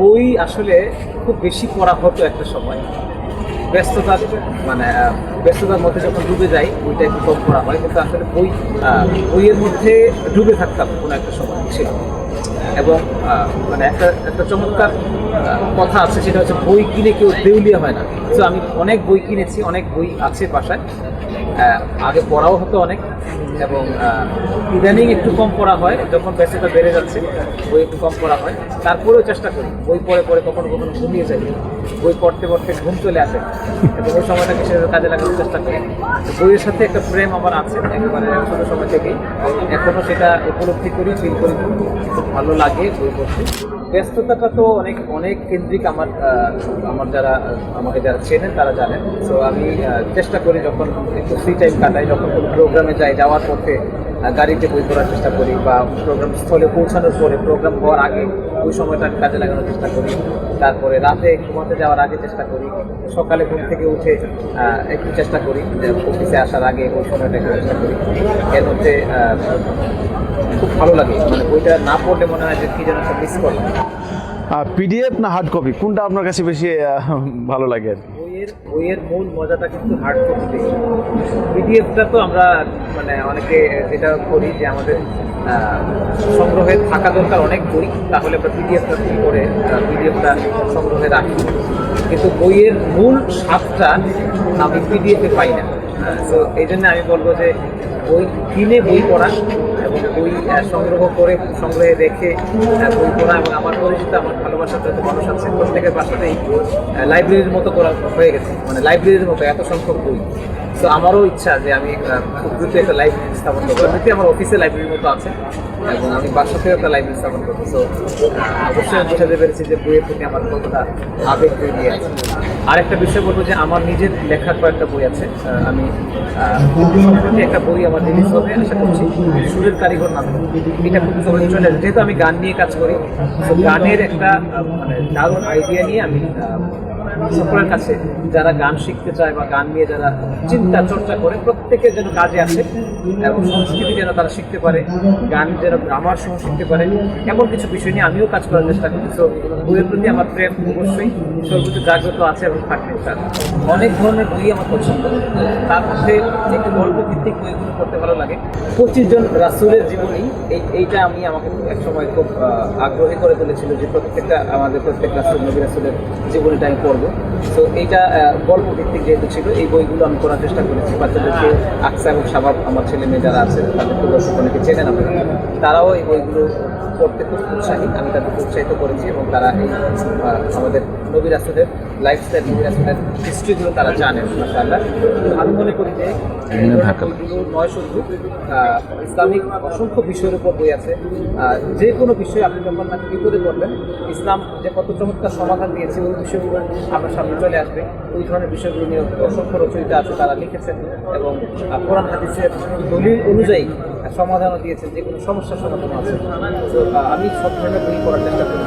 বই আসলে খুব বেশি পড়া হতো একটা সময়। ব্যস্ততার মানে ব্যস্ততার মধ্যে যখন ডুবে যাই, বইটা একটু কম পড়া হয়। কিন্তু আসলে বই বইয়ের মধ্যে ডুবে থাকতাম কোনো একটা সময় ছিল। এবং মানে একটা একটা চমৎকার কথা আছে, সেটা হচ্ছে বই কিনে কেউ দেউলিয়া হয় না। তো আমি অনেক বই কিনেছি, অনেক বই আছে বাসায়। আগে পড়াও হতো অনেক, এবং ইদানিং একটু কম পড়া হয়, যখন ব্যস্ততা বেড়ে যাচ্ছে, বই একটু কম পড়া হয়। তারপরেও চেষ্টা করি, বই পড়ে পড়ে কখনো কখনো ঘুমিয়ে যাই। বই পড়তে পড়তে ঘুম চলে আসে, এবং ওই সময়টাকে সেভাবে কাজে লাগানোর চেষ্টা করি। বইয়ের সাথে একটা প্রেম আমার আছে, একেবারে ছোটো সময় থেকেই। এখনও সেটা উপলব্ধি করি ফিল করি। খুব ভালো লাগে বই পড়তে। ব্যস্ততাটা তো অনেক অনেক কেন্দ্রিক আমার আমার যারা, আমাকে যারা চেনেন তারা জানেন। তো আমি চেষ্টা করি যখন একটু ফ্রি টাইম কাটাই, যখন কোনো প্রোগ্রামে যাই, যাওয়ার পথে গাড়িতে বই করার চেষ্টা করি বা প্রোগ্রাম স্থলে পৌঁছানোর পরে প্রোগ্রাম হওয়ার আগে ওই সময়টা আমি কাজে লাগানোর চেষ্টা করি। তারপরে রাতে ঘুমাতে যাওয়ার আগে চেষ্টা করি। সকালে ঘুম থেকে উঠে একটু চেষ্টা করি। অফিসে আসার আগে ওই সময়টা একটু চেষ্টা করি। এর মধ্যে খুব ভালো লাগে। মানে বইটা না পড়লে মনে হয় যে কি যেন মিস করলাম। পিডিএফ না হার্ড কপি কোনটা আপনার কাছে বেশি ভালো লাগে আর কি? বইয়ের মূল মজাটা কিন্তু হার্ড কপিতে পিডিএফটা তো আমরা মানে অনেকে যেটা করি যে আমাদের সংগ্রহে থাকা দরকার অনেক বই, তাহলে আমরা পিডিএফটা ফিল করে পিডিএফটা সংগ্রহে রাখি। কিন্তু বইয়ের মূল স্বাদটা আমি পিডিএফে পাই না। তো এই জন্য আমি বলব যে বই, কিনে বই পড়া বই সংগ্রহ করে, সংগ্রহে রেখে বই পড়া এবং আমার পরিচিত, আমার ভালোবাসার যত মানুষ আছে, প্রত্যেকের বাসাতেই লাইব্রেরির মতো করা হয়ে গেছে। মানে লাইব্রেরির মতো এত সংখ্যক বই। তো আমারও ইচ্ছা যে আমি খুব দ্রুত একটা লাইব্রেরি স্থাপন করব। এমনিতে আমার অফিসে লাইব্রেরির মতো আছে এবং আমি বাসাতেও একটা লাইব্রেরি স্থাপন করব। তো অবশ্যই আমি বোঝাতে পেরেছি যে বইয়ের প্রতি আমার কতটা আবেগ তৈরি আছে। আরেকটা বিষয় বলব যে আমার নিজের লেখার কয়েকটা বই আছে। আমি একটা বই আমার রিলিজ হবে, আশা করছি। সুরের কারিগর না এটা খুব সহজে চলে যেহেতু আমি গান নিয়ে কাজ করি গানের একটা মানে দারুণ আইডিয়া নিয়ে আমি সকলের কাছে যারা গান শিখতে চায় বা গান নিয়ে যারা চিন্তা, চর্চা করে প্রত্যেকের যেন কাজে আসে এবং সংস্কৃতি যেন তারা শিখতে পারে, গান যেন গ্রামার সহ শিখতে পারে, এমন কিছু বিষয় নিয়ে আমিও কাজ করার চেষ্টা করি তো বইয়ের প্রতি আমার প্রেম অবশ্যই সর্বোচ্চ জাগ্রত আছে এবং থাকবে। স্যার অনেক ধরনের বই আমার পছন্দ। তার মধ্যে একটু গল্প ভিত্তিক বইগুলো পড়তে ভালো লাগে। পঁচিশ জন রাসুলের জীবনী, এই, এইটা আমি আমাকে এক সময় খুব আগ্রহী করে তুলেছিল যে প্রত্যেকটা, আমাদের প্রত্যেক রাসুল, নবী রাসুলের জীবনীটা আমি পড়ব। তো এইটা গল্প ভিত্তিক যেহেতু ছিল, এই বইগুলো আমি করার চেষ্টা করেছি। বাচ্চাদেরকে আকসা এবং সাবাব আমার ছেলে মেয়ে যারা আছে, তাদেরকে অনেকে চেনেন আপনারা। তারাও এই বইগুলো পড়তে খুব উৎসাহী। আমি তাদেরকে উৎসাহিত করেছি এবং তারা এই আমাদের নবী রাসুলের লাইফস্টাইল নবী রাসুলের হিস্ট্রিগুলো তারা জানেন মাসাল্লাহ আমি মনে করি যে নয় শুধু ইসলামিক অসংখ্য বিষয়ের উপর বই আছে। যে কোনো বিষয়ে আপনি যখন নাকি করে পড়বেন ইসলাম যে কত চমৎকার সমাধান দিয়েছে ওই বিষয়গুলো আপনার সামনে চলে আসবে। ওই ধরনের বিষয়গুলো নিয়ে অসংখ্য রচয়িতা আছে তারা লিখেছেন এবং কোরআন হাদিসের দলিল অনুযায়ী সমাধানও দিয়েছেন যে কোনো সমস্যার সমাধান আছে। আমি সব ধরনের বই পড়ার চেষ্টা করি।